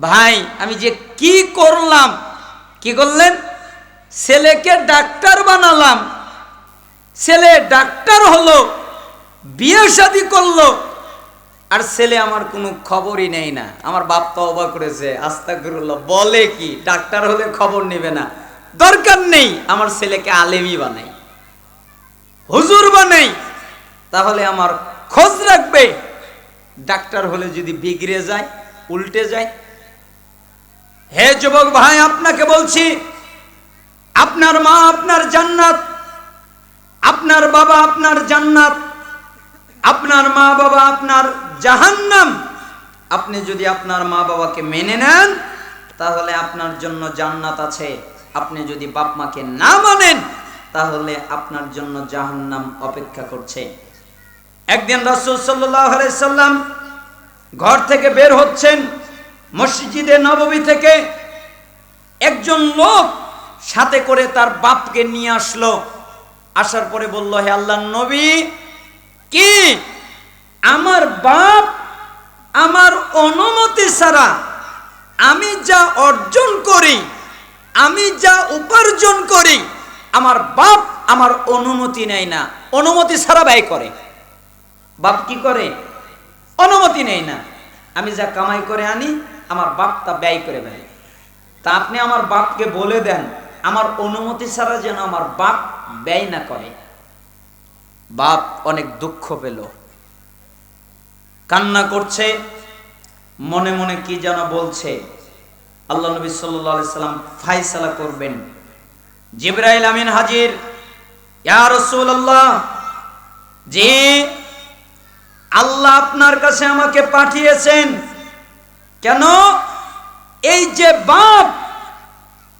ভাই, আমি যে কি করলাম? কি করলেন? ছেলেকে ডাক্তার বানালাম। ছেলে ডাক্তার হলো, বিয়ে শাদি করল। আর ছেলে আমার কোনো খবরই নেই না। আমার বাপ তো অবাক করেছে আস্তা করল বলে কি, ডাক্তার হলে খবর নেবে না। দরকার নেই, আমার ছেলেকে আলেমি বানাই। হুজুর বানাই। তাহলে আমার খোঁজ রাখবে। ডাক্তার হলে যদি বিগড়ে যায়, উল্টে যায় হে যুবক ভাই, আপনাকে বলছি, আপনার মা আপনার জান্নাত, আপনার বাবা আপনার জান্নাত, আপনার মা বাবা আপনার জাহান্নাম। আপনি যদি আপনার মা বাবাকে মেনে নেন, তাহলে আপনার জন্য জান্নাত আছে। আপনি যদি বাপ মাকে না মানেন, তাহলে আপনার জন্য জাহান্নাম অপেক্ষা করছে। একদিন রাসূল আলাইহি সাল্লাম ঘর থেকে বের হচ্ছেন। মসজিদে নববী থেকে একজন লোক সাথে করে তার বাপকে নিয়ে আসলো। আসার পরে বলল, হে আল্লাহ নবী, কি? আমার বাপ আমার অনুমতি ছাড়া আমি যা অর্জন করি, আমি যা উপার্জন করি, আমার বাপ আমার অনুমতি নেয় না। অনুমতি ছাড়া ব্যয় করে। বাপ কি করে? অনুমতি নেয় না। আমি যা কামাই করে আনি আমার বাপ তা ব্যয় করে দেয়। তা আপনি আমার বাপকে বলে দেন, আমার অনুমতি ছাড়া যেন আমার বাপ ব্যয় না করে। বাপ অনেক দুঃখ পেল। কান্না করছে, মনে মনে কি যেন বলছে, আল্লাহ নবী সাল্লাল্লাহু সাল্লাম ফাইসালা করবেন। জিব্রাইল আমিন হাজির যে আল্লাহ আপনার কাছে আমাকে পাঠিয়েছেন কেন? এই যে বাপ,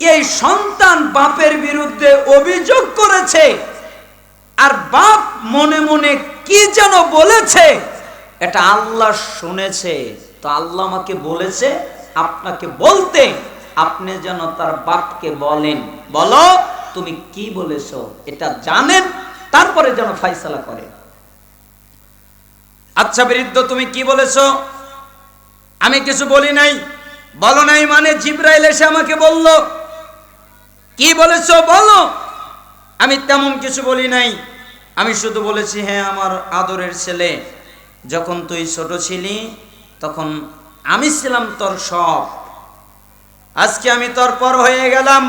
এই সন্তান বাপের বিরুদ্ধে অভিযোগ করেছে, আর বাপ মনে মনে কি যেন বলেছে, এটা আল্লাহ শুনেছে। তো আল্লাহ আমাকে বলেছে, আপনাকে বলতে, আপনি যেন তার বাপকে বলেন। বলো, তুমি কি বলেছ, এটা জানেন, তারপরে যেন ফাইসালা করে আচ্ছা বৃদ্ধ, তুমি কি বলেছ? আমি কিছু বলি নাই। বলো নাই মানে জিব্রাইল এসে আমাকে বলল, কি বলেছ বলো? আমি তেমন কিছু বলি নাই। আমি শুধু বলেছি হ্যাঁ আমার আদরের ছেলে, যখন তুই ছোট ছিলি, তখন আমি ছিলাম তোর সব। আজকে আমি তোর পর হয়ে গেলাম।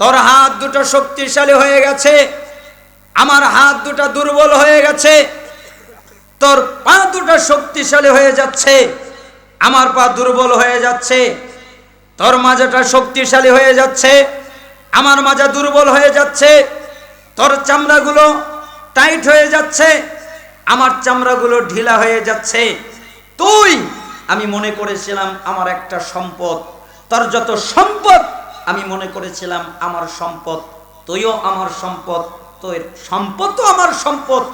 তোর হাত দুটো শক্তিশালী হয়ে গেছে। আমার হাত দুটো দুর্বল হয়ে গেছে। তোর পা দুটো শক্তিশালী হয়ে যাচ্ছে। আমার পা দুর্বল হয়ে যাচ্ছে, তোর মাজাটা শক্তিশালী হয়ে যাচ্ছে, আমার মাজা দুর্বল হয়ে যাচ্ছে, তোর চামড়াগুলো টাইট হয়ে যাচ্ছে, আমার চামড়াগুলো ঢিলা হয়ে যাচ্ছে। তুই, আমি মনে করেছিলাম আমার একটা সম্পদ, তোর যত সম্পদ, আমি মনে করেছিলাম আমার সম্পদ, তুইও আমার সম্পদ, তোর সম্পদও আমার সম্পদ।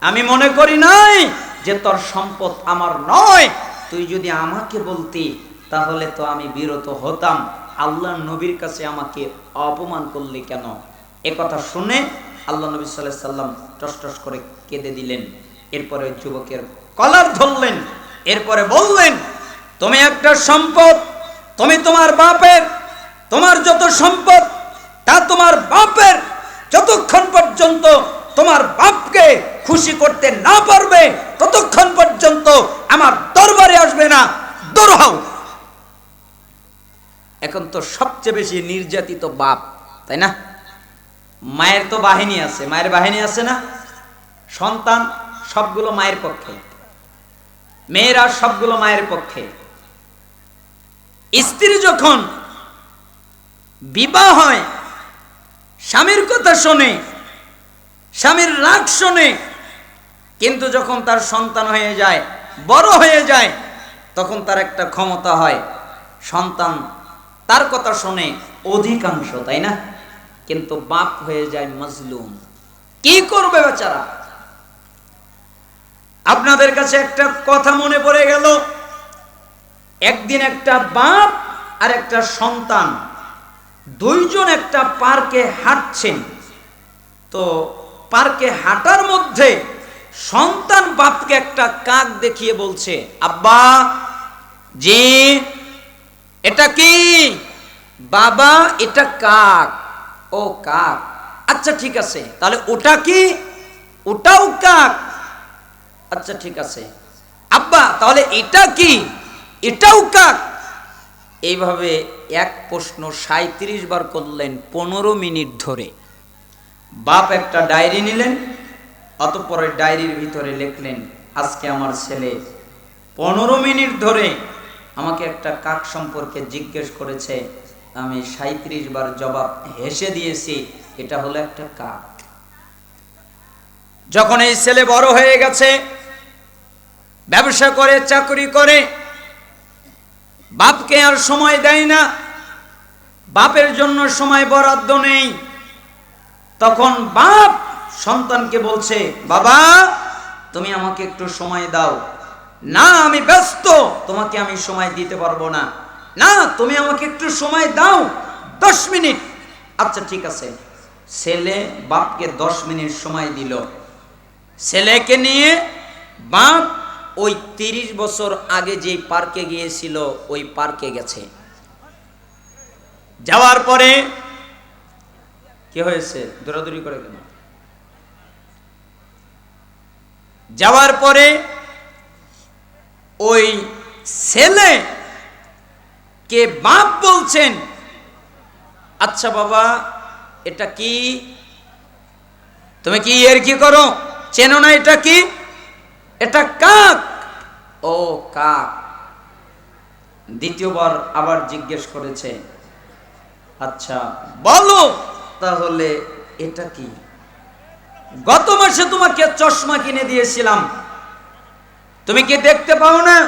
আমি মনে করি নাই যে তোর সম্পদ আমার নয়। তুই যদি আমাকে বলতি, তাহলে তো আমি বিরত হতাম। আল্লাহ নবীর কাছে আমাকে অপমান করলি কেন? এ কথা শুনে আল্লাহ নবী সাল্লাহ সাল্লাম টস করে কেঁদে দিলেন। এরপরে যুবকের কলার ধরলেন। এরপরে বললেন, তুমি একটা সম্পদ, তুমি তোমার বাপের, তোমার যত সম্পদ, তা তোমার বাপের যতক্ষণ পর্যন্ত তোমার বাপকে খুশি করতে না পারবে, ততক্ষণ পর্যন্ত আমার দরবারে আসবে না। দূর হও। এখন তো সবচেয়ে বেশি নির্যাতিত বাপ, তাই না? মায়ের তো বাহিনী আছে। মায়ের বাহিনী আছে না? সন্তান সবগুলো মায়ের পক্ষে। মেয়েরা সবগুলো মায়ের পক্ষে। স্ত্রী যখন বিবাহ হয়, স্বামীর কথা শোনে স্বামীর রাগ শোনে, কিন্তু যখন তার সন্তান হয়ে যায়, বড় হয়ে যায়, তখন তার একটা ক্ষমতা হয়। সন্তান তার কথা শোনে অধিকাংশ, তাই না? কিন্তু বাপ হয়ে যায় মজলুম। কি করবে বেচারা? আপনাদের কাছে একটা কথা মনে পড়ে গেল। একদিন একটা বাপ আর একটা সন্তান দুইজন একটা পার্কে হাঁটছেন। তো পার্কে হাঁটার মধ্যে সন্তান বাপকে একটা কাক দেখিয়ে বলছে, আব্বা, জি, এটা কি? বাবা, এটা কাক। ও, কাক। আচ্ছা ঠিক আছে। তাহলে ওটা কি? ওটাও কাক। আচ্ছা ঠিক আছে। আব্বা, তাহলে এটা কি? এটাও কাক। এইভাবে এক প্রশ্ন সাঁত্রিশ বার করলেন পনেরো মিনিট ধরে। বাপ একটা ডায়েরি নিলেন, অতঃপর ডায়েরির ভিতরে লিখলেন, আজকে আমার ছেলে পনেরো মিনিট ধরে আমাকে একটা কাক সম্পর্কে জিজ্ঞেস করেছে, আমি সাঁত্রিশ বার জবাব হেসে দিয়েছি, এটা হলো একটা কাক। যখন এই ছেলে বড় হয়ে গেছে, ব্যবসা করে, চাকরি করে, বাপকে আর সময় দেয় না, বাপের জন্য সময় বরাদ্দ নেই তখন বাপ সন্তানকে বলছে, বাবা, তুমি আমাকে একটু সময় দাও। না, আমি ব্যস্ত, তোমাকে আমি সময় দিতে পারব না। না, তুমি আমাকে একটু সময় দাও, দশ মিনিট। আচ্ছা ঠিক আছে। ছেলে বাপকে দশ মিনিট সময় দিল। ছেলেকে নিয়ে বাপ ওই তিরিশ বছর আগে যে পার্কে গিয়েছিল, ওই পার্কে গেছে। যাওয়ার পরে কি হয়েছে? দৌড়াদৌড়ি করে কেন? যাওয়ার পরে ওই ছেলে কে বাপ বলছেন আচ্ছা বাবা, এটা কি? তুমি কি এর কি করো? চেনো না এটা কি? এটা কাক? ও কাক। দ্বিতীয়বার আবার জিজ্ঞেস করেছে আচ্ছা বলো। তাহলে এটা কি? গত মাসে তোমাকে চশমা কিনে দিয়েছিলাম। তুমি কি দেখতে পাও না?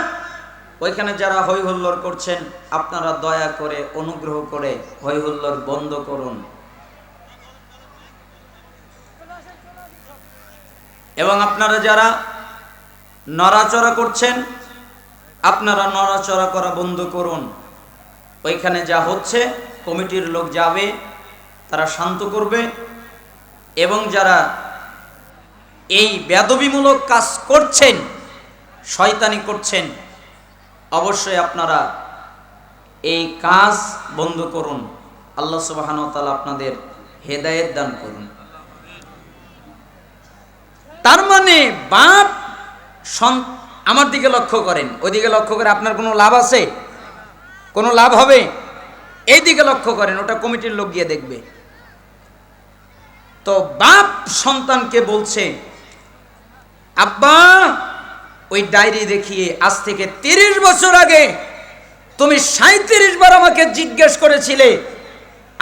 ওইখানে যারা হই হুল্লোড় করছেন, আপনারা দয়া করে অনুগ্রহ করে হই হুল্লোড় বন্ধ করুন। এবং আপনারা যারা নড়াচড়া করছেন, আপনারা নড়াচড়া করা বন্ধ করুন। ওইখানে যা হচ্ছে, কমিটির লোক যাবে তারা শান্ত করবে এবং যারা এই বেদবিমূলক কাজ করছেন, শয়তানি করছেন, অবশ্যই আপনারা এই কাজ বন্ধ করুন। আল্লাহ সুবাহান তালা আপনাদের হেদায়েত দান করুন। তার মানে বাপ আমার দিকে লক্ষ্য করেন। ওইদিকে লক্ষ্য করে আপনার কোনো লাভ আছে? কোনো লাভ হবে? এই দিকে লক্ষ্য করেন, ওটা কমিটির লোক গিয়ে দেখবে। তো বাপ সন্তানকে বলছে, আব্বা, ওই ডায়েরি দেখিয়ে আজ থেকে তিরিশ বছর আগে তুমি সাঁত্রিশ বার আমাকে জিজ্ঞেস করেছিলে।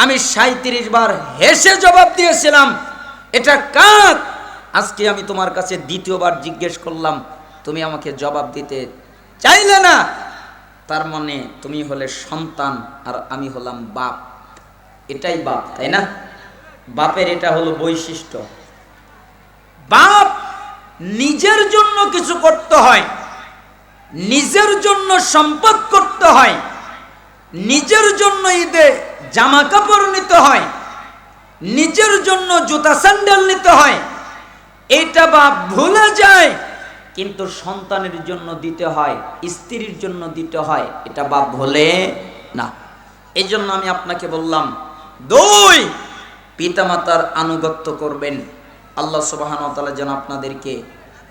আমি সাঁত্রিশ বার হেসে জবাব দিয়েছিলাম, এটা কাক? আজকে আমি তোমার কাছে দ্বিতীয়বার জিজ্ঞেস করলাম, তুমি আমাকে জবাব দিতে চাইলে না? তার মানে তুমি হলে সন্তান আর আমি হলাম বাপ। এটাই বাপ, তাই না? বাপের এটা হলো বৈশিষ্ট্য। বাপ নিজের জন্য কিছু করতে হয়, নিজের জন্য সম্পদ করতে হয়, নিজের জন্য ঈদে জামা কাপড় নিতে হয়, নিজের জন্য জুতা স্যান্ডেল নিতে হয়, এটা বাপ ভুলে যায়। কিন্তু সন্তানের জন্য দিতে হয়, স্ত্রীর জন্য দিতে হয়, এটা বাপ ভোলে না। এই জন্য আমি আপনাকে বললাম, দুই পিতামাতার আনুগত্য করবেন। আল্লাহ সুবাহান তাআলা যেন আপনাদেরকে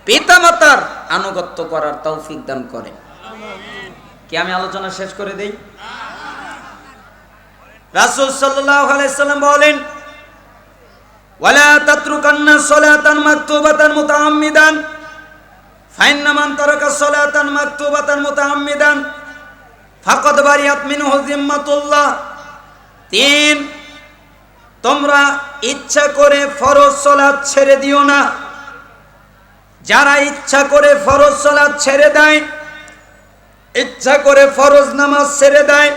পিতামাতার আনুগত্য করার তৌফিক দান করেন। কি আমি আলোচনা শেষ করে দেই? রাসূল সাল্লাম বলেন তিন তোমরা ইচ্ছা করে ফরজ সালাত ছেড়ে দিও না। যারা ইচ্ছা করে ফরজ সালাত ছেড়ে দেয়, ইচ্ছা করে ফরজ নামাজ ছেড়ে দেয়,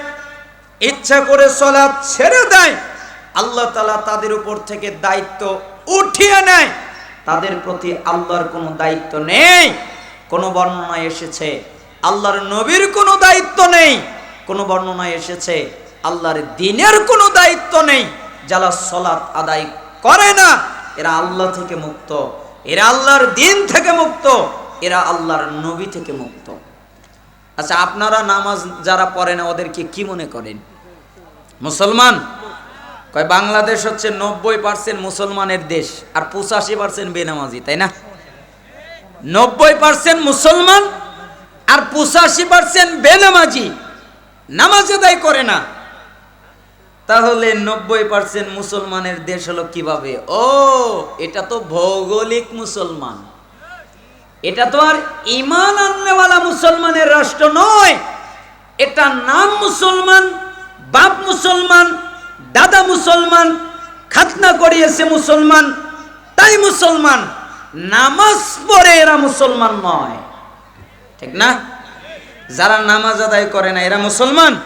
ইচ্ছা করে সলাৎ ছেড়ে দেয়, আল্লাহ তালা তাদের উপর থেকে দায়িত্ব উঠিয়ে নেয়। তাদের প্রতি আল্লাহর কোনো দায়িত্ব নেই। কোনো বর্ণনায় এসেছে, আল্লাহর নবীর কোনো দায়িত্ব নেই। কোনো বর্ণনায় এসেছে, আল্লাহর দিনের কোনো দায়িত্ব নেই। যারা সলাৎ আদায় করে না, এরা আল্লাহ থেকে মুক্ত। এরা আল্লাহর দিন থেকে মুক্ত। এরা আল্লাহর নবী থেকে মুক্ত। আচ্ছা আপনারা নামাজ যারা পড়ে না, ওদেরকে কি মনে করেন? মুসলমান? কয়, বাংলাদেশ হচ্ছে নব্বই পার্সেন্ট মুসলমানের দেশ, আর পঁচাশি পার্সেন্ট বেনামাজি, তাই না? নব্বই পার্সেন্ট মুসলমান, আর পঁচাশি পার্সেন্ট বেনামাজি। নামাজ আদায় করে না। তাহলে নব্বই পার্সেন্ট মুসলমানের দেশ হলো কীভাবে? ও, এটা তো ভৌগোলিক মুসলমান। এটা তো আর ইমান আননেওয়ালা মুসলমানের রাষ্ট্র নয়। এটা নাম মুসলমান, বাপ মুসলমান, দাদা মুসলমান, খাতনা করিয়েছে মুসলমান, তাই মুসলমান। নামাজ পড়ে এরা মুসলমান নয়। ঠিক না? যারা নামাজ আদায় করে না, এরা মুসলমান?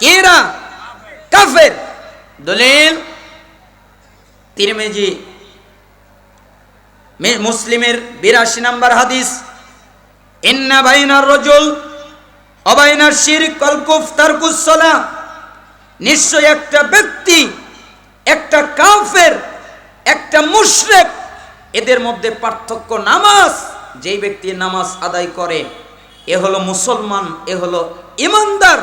কে এরা? কাফের। দলিল, তিরমিজি মুসলিমের বিরাশি নাম্বার হাদিস, ইন্না বাইনার রজুল, অবাইনার শির কলকুফ তারকুসলা নিশ্চয় একটা ব্যক্তি, একটা কাফের, একটা মুশরেক, এদের মধ্যে পার্থক্য নামাজ, যেই ব্যক্তি নামাজ আদায় করে, এ হলো মুসলমান, এ হলো ইমানদার,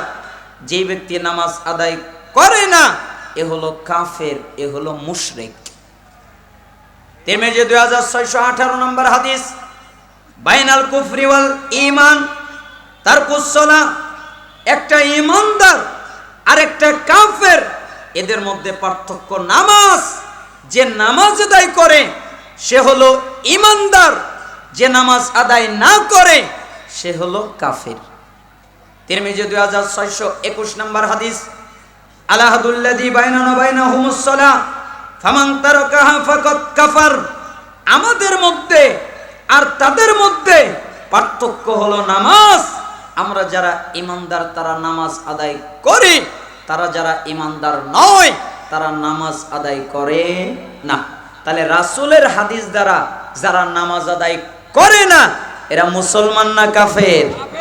যেই ব্যক্তি নামাজ আদায় করে না। এ হলো কাফের, এ হলো মুশরেক। তেমেজে দুই হাজার ছয়শো আঠারো নম্বর হাদিস, বাইনাল কুফরিওয়াল ইমান তার কুসলা একটা ইমানদার আর একটা কাফের, এদের মধ্যে পার্থক্য নামাজ, যে নামাজ আদায় করে, সে হলো ইমানদার যে নামাজ আদায় না করে, সে হলো কাফের। তিরমিজি দুই হাজার ছয়শো একুশ নম্বর হাদিস কাফার। আমাদের মধ্যে আর তাদের মধ্যে পার্থক্য হলো নামাজ। আমরা যারা ইমানদার তারা নামাজ আদায় করি। তারা যারা ইমানদার নয়, তারা নামাজ আদায় করে না। তাহলে রাসূলের হাদিস দ্বারা যারা নামাজ আদায় করে না, এরা মুসলমান না কাফের?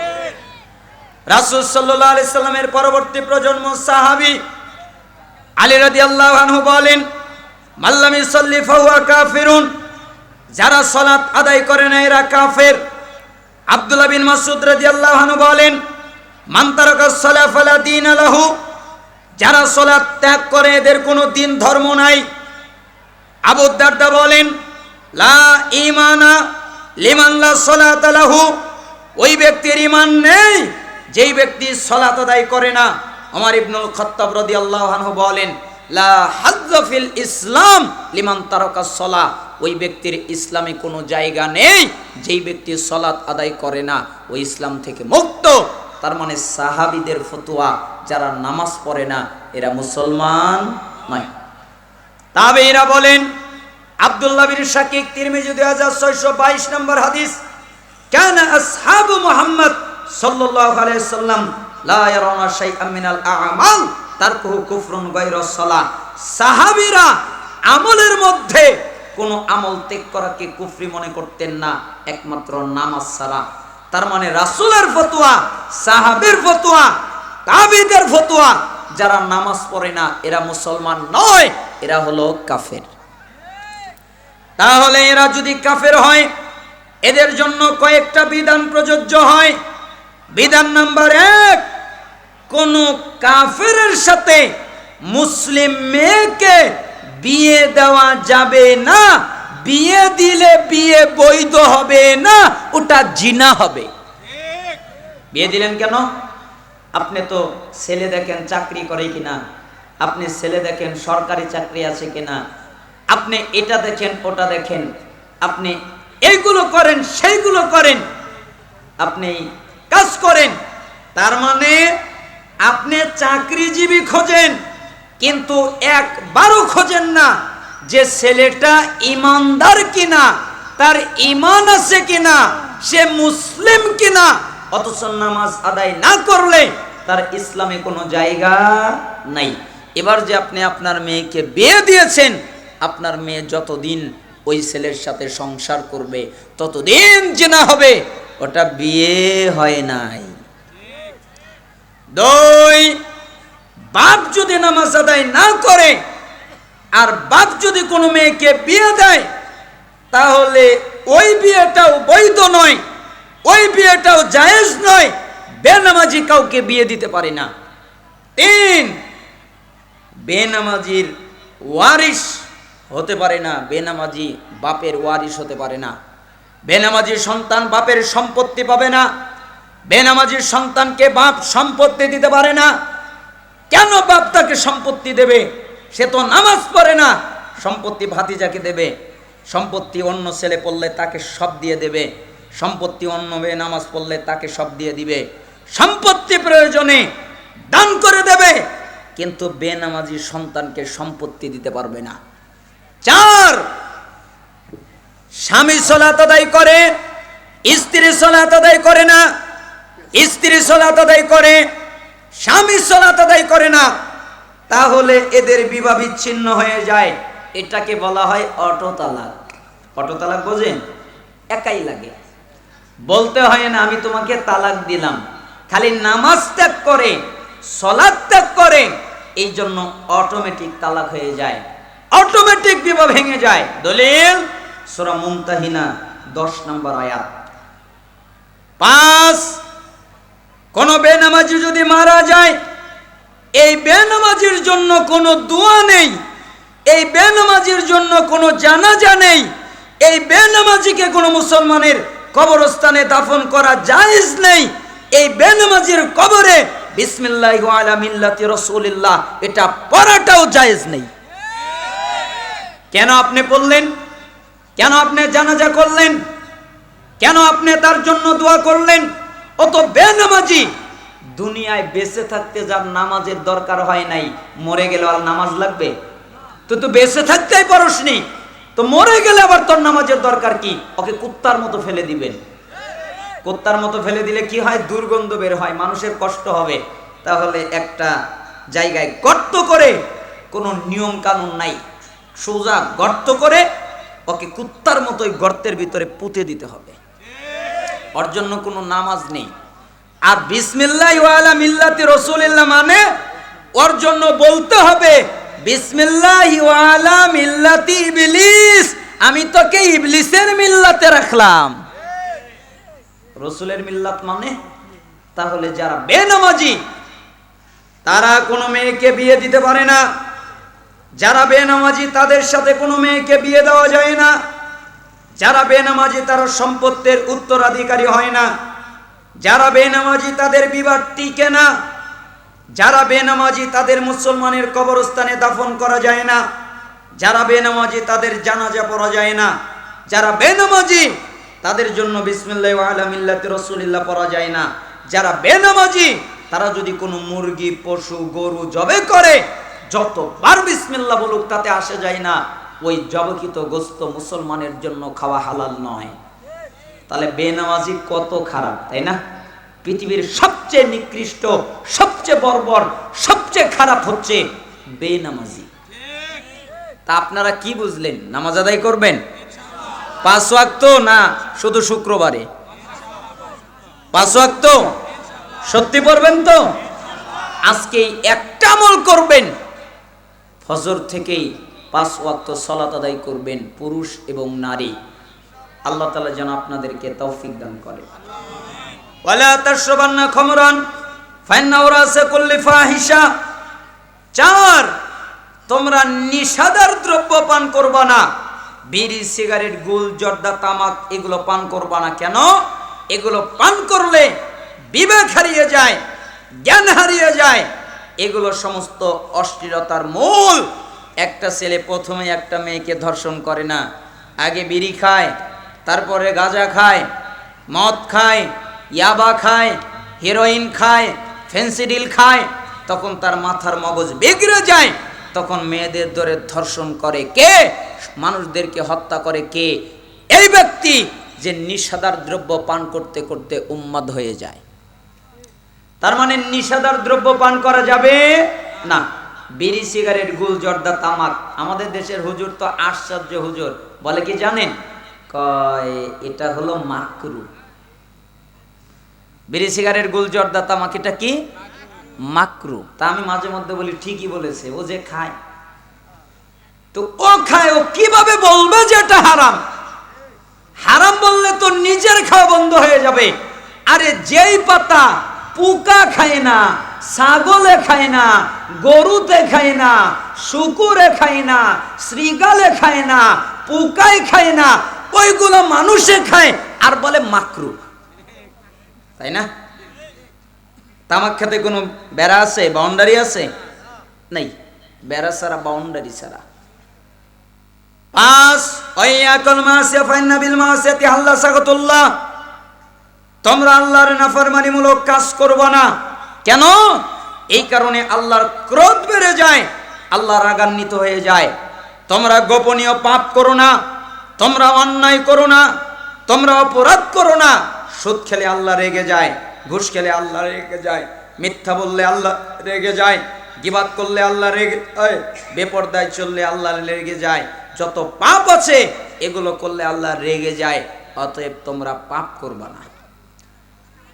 রাসূল সাল্লাল্লাহু আলাইহি সাল্লামের পরবর্তী প্রজন্ম সাহাবী আলী রাদিয়াল্লাহু আনহু বলেন মাল্লামি সাল্লি ফাহুয়া কাফিরুন যারা সালাত আদায় করে না এরা কাফের। আব্দুল্লাহ বিন মাসউদ রাদিয়াল্লাহু আনহু বলেন, মান তারাকা সালাহ ফালা দীন লাহু যারা সালাত ত্যাগ করে এদের কোনো দিন ধর্ম নাই। আবু দারদা বলেন, লা ইমানা লিমান লা সালাত লাহু ওই ব্যক্তির ইমান নেই। যেই ব্যক্তি সলাত আদায় করে না, ওমর ইবনুল খাত্তাব রাদিয়াল্লাহু আনহু বলেন ফিল ইসলাম লিমান তারাকা সলা ওই ব্যক্তির ইসলামে কোনো জায়গা নেই যেই ব্যক্তি সলাত আদায় করে না। ওই ইসলাম থেকে মুক্ত। তার মানে সাহাবীদের ফতোয়া, যারা নামাজ পড়ে না, এরা মুসলমান নয়। তবে এরা বলেন, আব্দুল্লাহ বিন শাকিক তিরমিজি দুই হাজার ছয়শো বাইশ নম্বর হাদিস, কেন আসহাবু মুহাম্মদ সাল্লাল্লাহু আলাইহি সাল্লাম, লা ইয়ারাউনা শাইআম মিনাল আ'মাল, তারকুহু কুফরুন গায়রা সালাহ। সাহাবীরা আমলের মধ্যে কোনো আমল ত্যাগ করাকে কুফরি মনে করতেন না, একমাত্র নামাজ ছাড়া। তার মানে রাসূলের ফতোয়া, সাহাবীর ফতোয়া, তাবিদের ফতোয়া, যারা নামাজ পড়ে না, এরা মুসলমান নয়, এরা হলো কাফের। তাহলে এরা যদি কাফের হয়, এদের জন্য কয়েকটা বিধান প্রযোজ্য হয়। বিধান নাম্বার এক, কোন কাফেরের সাথে মুসলিম মেয়েকে বিয়ে দেওয়া যাবে না, বিয়ে দিলে বিয়ে বৈধ হবে না, ওটা জিনা হবে। বিয়ে দিলেন কেন? আপনি তো ছেলে দেখেন চাকরি করে কিনা, আপনি ছেলে দেখেন সরকারি চাকরি আছে কিনা, আপনি এটা দেখেন, ওটা দেখেন, আপনি এইগুলো করেন, সেইগুলো করেন, আপনি কাজ করেন। তার মানে আপনি চাকরিজীবী খোঁজেন, কিন্তু একবারও খোঁজেন না যে ছেলেটা ইমানদার কিনা, তার ইমান আছে কিনা, সে মুসলিম কিনা। অথচ নামাজ আদায় না করলে তার ইসলামে কোনো জায়গা নাই। এবার যে আপনি আপনার মেয়েকে বিয়ে দিয়েছেন, আপনার মেয়ে যতদিন ওই ছেলের সাথে সংসার করবে, ততদিন জেনা হবে। ওটা বিয়ে হয় নাই। দুই, বাপ যদি নামাজ আদায় না করে, আর বাপ যদি কোনো মেয়েকে বিয়ে দেয়, তাহলে ওই বিয়েটাও বৈধ নয়, ওই বিয়েটাও জায়েজ নয়, বেনামাজি কাউকে বিয়ে দিতে পারে না। তিন, বেনামাজির ওয়ারিস হতে পারে না, বেনামাজি বাপের ওয়ারিস হতে পারে না। বেনামাজির সন্তান বাপের সম্পত্তি পাবে না। বেনামাজির সন্তানকে বাপ সম্পত্তি দিতে পারে না। কেন বাপ তাকে সম্পত্তি দেবে? সে তো নামাজ পড়ে না। সম্পত্তি ভাতিজাকে দেবে। সম্পত্তি অন্য ছেলে পড়লে তাকে সব দিয়ে দেবে। সম্পত্তি অন্য মেয়ে নামাজ পড়লে তাকে সব দিয়ে দিবে। সম্পত্তি প্রয়োজনে দান করে দেবে। কিন্তু বেনামাজি সন্তানকে সম্পত্তি দিতে পারবে না। চার স্বামী সলাত আদায় করে স্ত্রী সলাত আদায় করে না স্ত্রী সলাত আদায় করে স্বামী সলাত আদায় করে না, তাহলে এদের বিবাহ বিচ্ছিন্ন হয়ে যায়। এটাকে বলা হয় অটো তালাক অটো তালাক বোঝেন? একাই লাগে। বলতে হয় না, আমি তোমাকে তালাক দিলাম। খালি নামাজ ত্যাগ করে সলাদ ত্যাগ করে এই জন্য অটোমেটিক তালাক হয়ে যায়। অটোমেটিক বিবাহ ভেঙে যায়। দলিল? সোরা মুমতাহিনা দশ নম্বর আয়াত। পাঁচ, কোন বেনামাজি যদি মারা যায়, এই বেনামাজির জন্য কোনো দোয়া নেই, এই বেনামাজির জন্য কোনো জানাজা নেই, এই বেনামাজিকে কোনো মুসলমানের কবরস্থানে দাফন করা জায়েজ নেই, এই বেনামাজির কবরে বিসমিল্লাহ আলা মিল্লাতি রাসূলিল্লাহ, এটা পড়াটাও জায়েজ নেই। কেন আপনি বললেন? কেন আপনি জানাজা করলেন? কেন আপনি তার জন্য দোয়া করলেন? অত বেনামাজি। দুনিয়ায় বেঁচে থাকতে যার নামাজের দরকার হয় নাই, মরে গেলে আর নামাজ লাগবে? তো তো বেঁচে থাকতেই পারসনি তো মরে গেলে আবার তোর নামাজের দরকার কি? ওকে কুত্তার মতো ফেলে দিবেন। কুত্তার মতো ফেলে দিলে কি হয়? দুর্গন্ধ বের হয়, মানুষের কষ্ট হবে। তাহলে একটা জায়গায় গর্ত করে কোনো নিয়ম কানুন নাই। সোজা গর্ত করে ওকে কুত্তার মতো ওই গর্তের ভিতরে পুঁতে দিতে হবে। ওর জন্য কোনো নামাজ নেই। আর বিসমিল্লাহ ওয়ালা মিল্লাতি রসুলিল্লাহ মানে ওর জন্য বলতে হবে, বিসমিল্লাহ ওয়ালা মিল্লাতি ইবলিস, আমি তোকে ইবলিসের মিল্লাতে রাখলাম। রসুলের মিল্লাত মানে? তাহলে যারা বেনামাজি, তারা কোনো মেয়েকে বিয়ে দিতে পারে না। যারা বেনামাজি তাদের সাথে কোনো মেয়েকে বিয়ে দেওয়া যায় না। যারা বেনামাজি তারা সম্পত্তির উত্তরাধিকারী হয় না। যারা বেনামাজি তাদের বিবাহ টিকে না। যারা বেনামাজি তাদের মুসলমানের কবরস্থানে দাফন করা যায় না। যারা বেনামাজি তাদের জানাজা পড়া যায় না। যারা বেনামাজি তাদের জন্য বিসমিল্লাহ আলমিল্লাতে রসুলিল্লাহ পড়া যায় না। যারা বেনামাজি তারা যদি কোনো মুরগি, পশু, গরু জবে করে যতবার বিসমিল্লাহ বলুক, তাতে আসে যায় না। ওই জবকিত গোস্ত মুসলমানের জন্য খাওয়া হালাল নয়। তাহলে বেনামাজি কত খারাপ, তাই না? পৃথিবীর সবচেয়ে নিকৃষ্ট, সবচেয়ে বর্বর, সবচেয়ে খারাপ হচ্ছে বেনামাজি। তা আপনারা কি বুঝলেন? নামাজ আদায় করবেন? পাঁচ ওয়াক্ত না শুধু শুক্রবারে? পাঁচ ওয়াক্ত? সত্যি পড়বেন তো? আজকে একটা আমল করবেন ফজর থেকেই পাঁচ ওয়াক্ত সলাত আদায় করবেন পুরুষ এবং নারী। আল্লাহ তালা যেন আপনাদেরকে তৌফিক দান করে। চার, তোমরা নিষাদার দ্রব্য পান করবা না। বিড়ি, সিগারেট, গুল, জর্দা, তামাক, এগুলো পান করবা না। কেন? এগুলো পান করলে বিবেক হারিয়ে যায়, জ্ঞান হারিয়ে যায়। এগুলো সমস্ত অশ্লীলতার মূল। একটা ছেলে প্রথমে একটা মেয়েকে ধর্ষণ করে না। আগে বিড়ি খায়, তারপরে গাঁজা খায়, মদ খায়, ইয়াবা খায় হিরোইন খায় ফেন্সিডিল খায়। তখন তার মাথার মগজ বিগড়ে যায়। তখন মেয়েদের ধরে ধর্ষণ করে কে? মানুষদেরকে হত্যা করে কে? এই ব্যক্তি যে নিষাদার দ্রব্য পান করতে করতে উন্মাদ হয়ে যায়। তার মানে নিষাদার দ্রব্য পান করা যাবে না। বিড়ি, সিগারেট, গুল, জর্দা, তামাক। আমাদের দেশের হুজুর তো আশ্চর্য হুজুর। বলে কি জানেন? কয়, এটা হলো মাকরু বিড়ি, সিগারেট, গুল, জর্দা, তামাক, এটা কি? মাকরু। তা আমি মাঝে মধ্যে বলি, ঠিকই বলেছে, ও যে খায়। তো ও খায়, ও কীভাবে বলবে যে এটা হারাম? হারাম বললে তো নিজের খাওয়া বন্ধ হয়ে যাবে। আরে যেই পাতা পোকা খায় না, ছাগলে খায় না, গরুতে খায় না, শুকুরে খায় না শ্রীগালে খায় না, পোকায় খায় না ওইগুলো মানুষে খায় আর বলে মাকরু। তাই না? তামাক খেতে কোনো বেড়া আছে, বাউন্ডারি আছে? নাই। বেড়া ছাড়া, বাউন্ডারি ছাড়া। পাঁচ, ওয়াইয়াকুল মাসিয়া ফাইন্না বিল মাসিয়াতি আল্লাহ সাগতুল্লাহ। তোমরা আল্লাহর নাফরমানিমূলক কাজ করবে না। কেন? এই কারণে আল্লাহর ক্রোধ বেড়ে যায়, আল্লাহ রাগান্বিত হয়ে যায়। তোমরা গোপনীয় পাপ করো না, তোমরা অন্যায় করো না, তোমরা অপরাধ করো না। সুদ খেলে আল্লাহ রেগে যায়, ঘুষ খেলে আল্লাহ রেগে যায়, মিথ্যা বললে আল্লাহ রেগে যায়, গিবাদ করলে আল্লাহ রেগে বেপরদায় চললে আল্লাহ রেগে যায়। যত পাপ আছে, এগুলো করলে আল্লাহ রেগে যায়, অতএব তোমরা পাপ করবা না।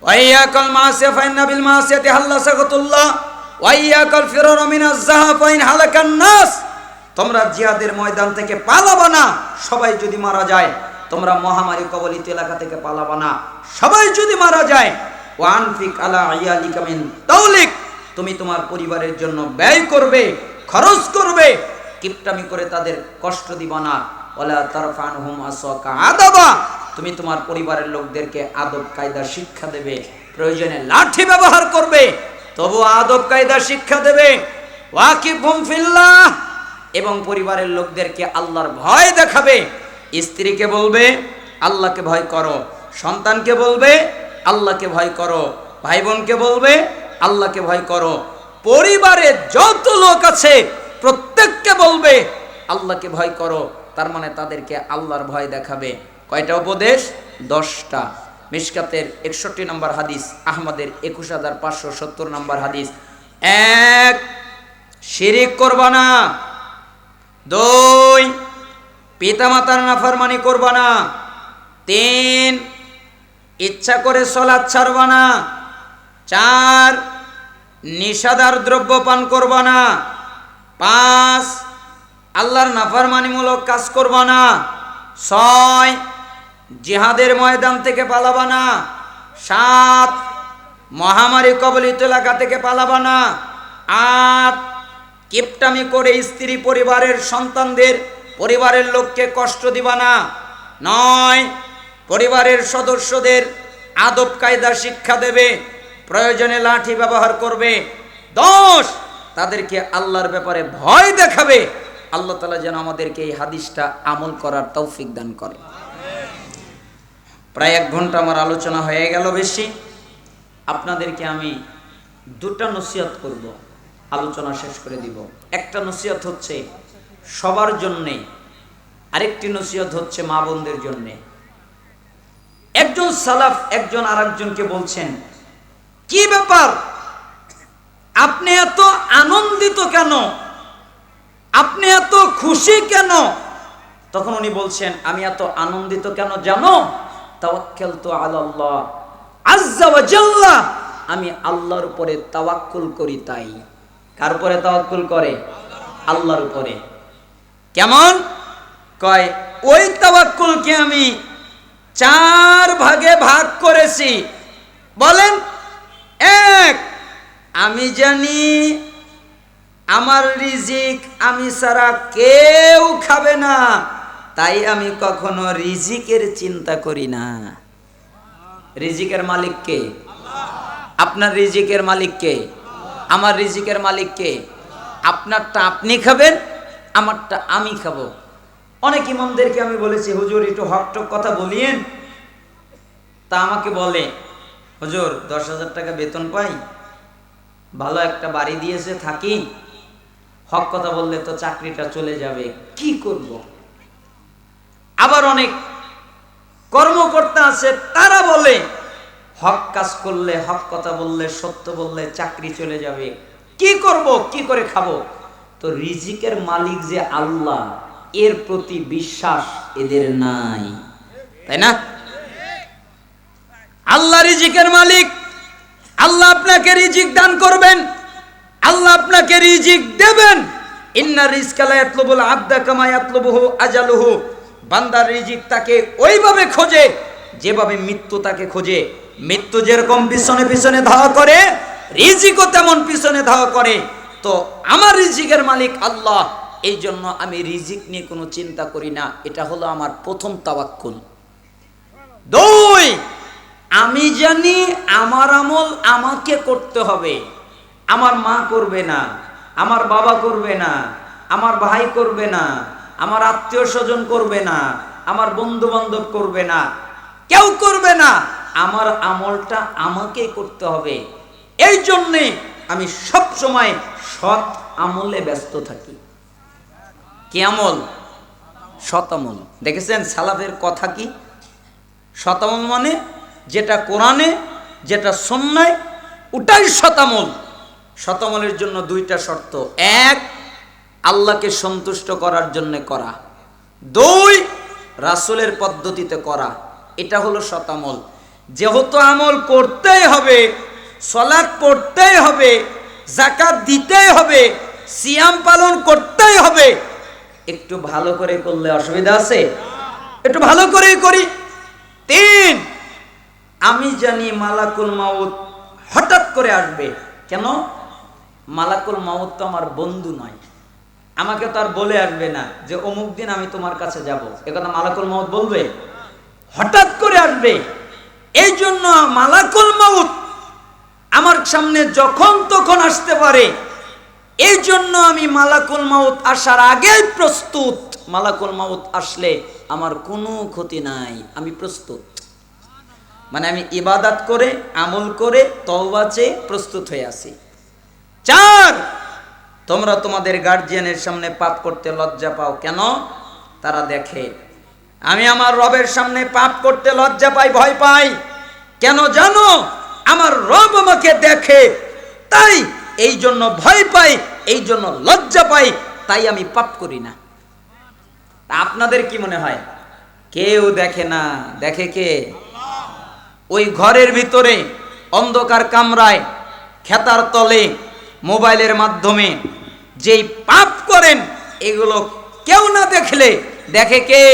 ওয়াইয়াকাল মাসিয়া ফাইন্না বিল মাসিয়াতি হাল্লা সাগাতুল্লাহ, ওয়াইয়াকাল ফিরার মিনাজ জাহা ফাইন হালাকান নাস। তোমরা জিহাদের ময়দান থেকে পালাবা না, সবাই যদি মারা যায়, তোমরা মহামারী কবলিত এলাকা থেকে পালাবা না, সবাই যদি মারা যায়, ওয়ানফিক আলা আয়ালিকা মিন তাওলিক, তুমি তোমার পরিবারের জন্য ব্যয় করবে, খরচ করবে, কিপটামি করে তাদের কষ্ট দিবা না। ওলা তারফানহুম আসাকা আদাবা। তুমি তোমার পরিবারের লোকদেরকে আদব কায়দা শিক্ষা দেবে, প্রয়োজনে লাঠি ব্যবহার করবে তবু আদব কায়দা শিক্ষা দেবে। এবং পরিবারের লোকদেরকে আল্লাহর ভয় দেখাবে। স্ত্রীকে বলবে, আল্লাহকে ভয় করো। সন্তানকে বলবে, আল্লাহকে ভয় করো। ভাই বোনকে বলবে, আল্লাহকে ভয় করো। পরিবারে যত লোক আছে, প্রত্যেককে বলবে, আল্লাহকে ভয় করো। তার মানে তাদেরকে আল্লাহর ভয় দেখাবে। কয়টা উপদেশ? দশটা। মিশকাতের একষট্টি নম্বর হাদিস, আহমদের একুশ হাজার পাঁচশো সত্তর নম্বর হাদিস। এক, শিরিক করবা না। দুই, পিতামাতার নাফরমানি করবা না। তিন, ইচ্ছা করে সলাদ ছাড়বা না। চার, নিষাদার দ্রব্য পান করবা না। পাঁচ, আল্লাহর নাফরমানিমূলক কাজ করবা না। ছয় জিহাদের ময়দান থেকে পালাবা না। সাত, মহামারী কবলিত এলাকা থেকে পালাবা না। আট, কিপটামি করে স্ত্রী পরিবারের সন্তানদের, পরিবারের লোককে কষ্ট দিবা না। নয়, পরিবারের সদস্যদের আদব কায়দা শিক্ষা দেবে, প্রয়োজনে লাঠি ব্যবহার করবে। দশ, তাদেরকে আল্লাহর ব্যাপারে ভয় দেখাবে। আল্লাহ তালা যেন আমাদেরকে এই হাদিসটা আমল করার তৌফিক দান করে। প্রায় এক ঘণ্টা আমার আলোচনা হয়ে গেল বেশি। আপনাদেরকে আমি দুটা নসিহত করব, আলোচনা শেষ করে দিব। একটা নসিহত হচ্ছে সবার জন্যে, আরেকটি নসিহত হচ্ছে মা বোনদের জন্যে। একজন সালাফ একজন আর একজনকে বলছেন, কি ব্যাপার? আপনি এত আনন্দিত কেন? আপনি এত খুশি কেন? তখন উনি বলছেন, আমি এত আনন্দিত কেন জানো? তাওয়াক্কাল তো আল্লাহ আজ্জা ওয়া জাল্লা। আমি আল্লাহর উপরে তাওয়াক্কুল করি তাই। কার উপরে তাওয়াক্কুল করে? আল্লাহর উপরে। কেমন? কয়, ওই তাওয়াক্কুলকে আমি চার ভাগে ভাগ করেছি। বলেন, এক, আমি জানি আমার রিজিক আমি ছাড়া কেউ খাবে না। তাই আমি কখনো রিজিকের চিন্তা করি না। রিজিকের মালিক কে? আপনার রিজিকের মালিক কে? আমার রিজিকের মালিক কে? আপনারটা আপনি খাবেন, আমারটা আমি খাব। অনেক ইমামদেরকে আমি বলেছি, হুজুর, একটু হকটক কথা বলিয়েন। তা আমাকে বলে, হুজুর, দশ হাজার টাকা বেতন পাই, ভালো একটা বাড়ি দিয়েছে, থাকি। হক কথা বললে তো চাকরিটা চলে যাবে, কি করব? আবার অনেক কর্মকর্তা আছে, তারা বলে, হক কাজ করলে হক কথা বললে, সত্য বললে চাকরি চলে যাবে। কি করব, কি করে খাব? তো রিজিকের মালিক যে আল্লাহ, এর প্রতি বিশ্বাস এদের নাই। তাই না? আল্লাহ রিজিকের মালিক, আল্লাহ আপনাকে রিজিক দান করবেন, আল্লাহ আপনাকে রিজিক দেবেন। ইন্না রিজকালা ইয়াতলুবুল আবদা কামা ইয়াতলুবুহু আজালুহু। বান্দার রিজিক তাকে ওইভাবে খোঁজে, যেভাবে মৃত্যু তাকে খোঁজে। মৃত্যু যেরকম পিছনে পিছনে ধাওয়া করে, রিজিকও তেমন পিছনে ধাওয়া করে। তো আমার রিজিকের মালিক আল্লাহ এই জন্য আমি রিজিক নিয়ে কোনো চিন্তা করি না। এটা হলো আমার প্রথম তাওয়াক্কুল। দুই, আমি জানি আমার আমল আমাকে করতে হবে। আমার মা করবে না, আমার বাবা করবে না, আমার ভাই করবে না। আমার আত্মীয় স্বজন করবে না, আমার বন্ধু বান্ধব করবে না, কেউ করবে না। আমার আমলটা আমাকেই করতে হবে। এই জন্যে আমি সব সময় সৎ আমলে ব্যস্ত থাকি। কি আমল? সৎ আমল। দেখেছেন সালাফের কথা কি? শতামল মানে যেটা কোরআনে, যেটা সন্ন্যায় ওটাই শতামল শতামলের জন্য দুইটা শর্ত। এক আল্লাহকে সন্তুষ্ট করার জন্য করা। দুই, রাসূলের পদ্ধতিতে করা। এটা হলো শতামল যেহেতু আমল করতেই হবে, সলাৎ পড়তেই হবে জাকাত দিতেই হবে, সিয়াম পালন করতেই হবে, একটু ভালো করে করলে অসুবিধা আছে? একটু ভালো করেই করি। তিন, আমি জানি মালাকুল মাউত হঠাৎ করে আসবে। কেন? মালাকুল মাউত তো আমার বন্ধু নয়। আমাকে তো আর বলে আসবে না যে অমুক দিন আমি তোমার কাছে যাব। কথা মালাকুল মাউত বলবে। হঠাৎ করে আসবে। এই জন্য মালাকুল মাউত আমার সামনে যখন তখন আসতে পারে। এই জন্য আমি মালাকুল মাউত আসার আগেই প্রস্তুত। মালাকুল মাউত আসলে আমার কোনো ক্ষতি নাই, আমি প্রস্তুত। মানে আমি ইবাদাত করে, আমল করে, তওবা চেয়ে প্রস্তুত হয়ে আছি। চার তোমরা তোমাদের গার্জিয়ানের সামনে পাপ করতে লজ্জা পাও। কেন? তারা দেখে, আমি আমার রবের সামনে পাপ করতে লজ্জা পাই, ভয় পাই। কেন জানো? আমার রব আমাকে দেখে, তাই এই জন্য ভয় পাই, এই জন্য লজ্জা পাই, তাই আমি পাপ করি না। আপনাদের কি মনে হয়? কেউ দেখে না। দেখে কে? ওই ঘরের ভিতরে অন্ধকার কামরায়, খেতার তলে, মোবাইলের মাধ্যমে যেই পাপ করেন, এগুলো কেউ না দেখলে দেখে কে?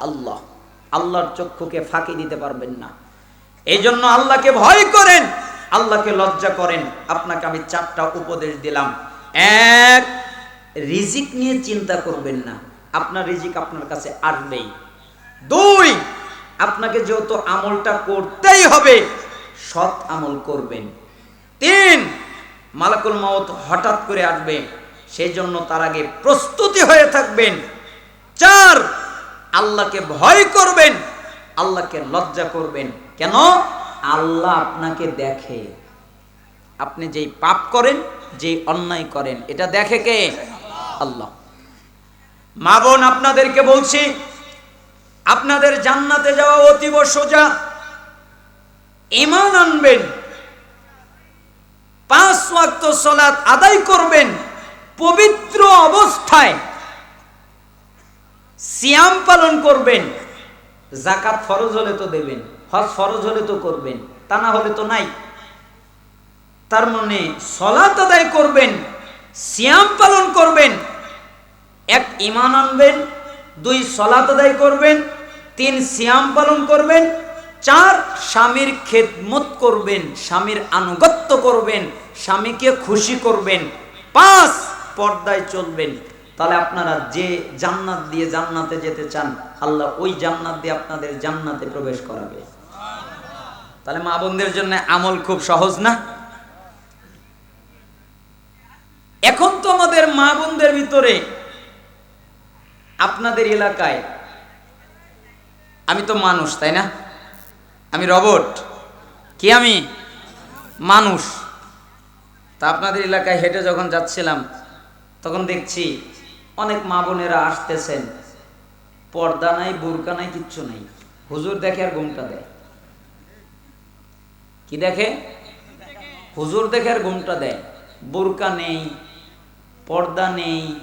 আল্লাহ। আল্লাহর চক্ষুকে ফাঁকি দিতে পারবেন না। এই জন্য আল্লাহকে ভয় করেন, আল্লাহকে লজ্জা করেন। আপনাকে আমি চারটা উপদেশ দিলাম। এক, রিজিক নিয়ে চিন্তা করবেন না। আপনার রিজিক আপনার কাছে আসবেই। দুই, আপনাকে যেহেতু আমলটা করতেই হবে, সৎ আমল করবেন। তিন মালাকুল মাউত হঠাৎ করে আসবে সেই জন্য তার আগে প্রস্তুতি হয়ে থাকবেন। চার, আল্লাহকে ভয় করবেন, আল্লাহকে লজ্জা করবেন। কেন? আল্লাহ আপনাকে দেখে। আপনি যেই পাপ করেন, যেই অন্যায় করেন, এটা দেখে কে? আল্লাহ। মা বোন, আপনাদেরকে বলছি, আপনাদের জান্নাতে যাওয়া অতীব সোজা। ইমান আনবেন। পাঁচ ওয়াক্ত সলাৎ আদায় করবেন পবিত্র অবস্থায়। সিয়াম পালন করবেন। জাকাত ফরজ হলে তো দেবেন, হজ ফরজ হলে তো করবেন, তা না হলে তো নাই। তার মানে সলাত আদায় করবেন, সিয়াম পালন করবেন, এক ইমান আনবেন, দুই সলাত আদায় করবেন, তিন সিয়াম পালন করবেন চার স্বামীর খেদমত করবেন, স্বামীর আনুগত্য করবেন, স্বামীকে খুশি করবেন, পাঁচ পর্দায় চলবেন। তাহলে আপনারা যে জান্নাত দিয়ে জান্নাতে যেতে চান, আল্লাহ ওই জান্নাত দিয়ে আপনাদের জান্নাতে প্রবেশ করাবে। তাহলে মা বোনদের জন্য আমল খুব সহজ না? এখন তো আমাদের মা বোনদের ভিতরে, আপনাদের এলাকায়, আমি তো মানুষ, তাই না? আমি রবট। কি আমি? মানুষ। তা আপনাদের এলাকায় হেঁটে যখন যাচ্ছিলাম, তখন দেখছি অনেক মা বোনেরা আসতেছেন। পর্দা নাই, বোরকা নাই, কিচ্ছু নাই। হুজুর দেখে আর ঘুমটা দেয়। কি দেখে? হুজুর দেখে আর ঘুমটা দেয়। বোরকা নেই, পর্দা নেই।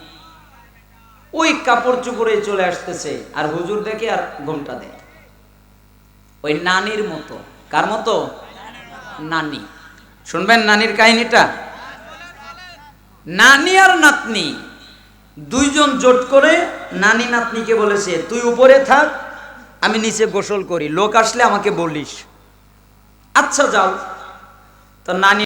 ওই কাপড় চুপড়ে চলে আসতেছে, আর হুজুর দেখে আর ঘুমটা দেয়। ওই নানির মতো। কার মতো? নানি। শুনবেন নানির কাহিনীটা? নানি আর নাতনি। দুইজন জোট করে নানি নাতনিকে বলেছে, তুই উপরে থাক, আমি নিচে গোসল করি। লোক আসলে আমাকে বলিস। আচ্ছা যাও। তো নানি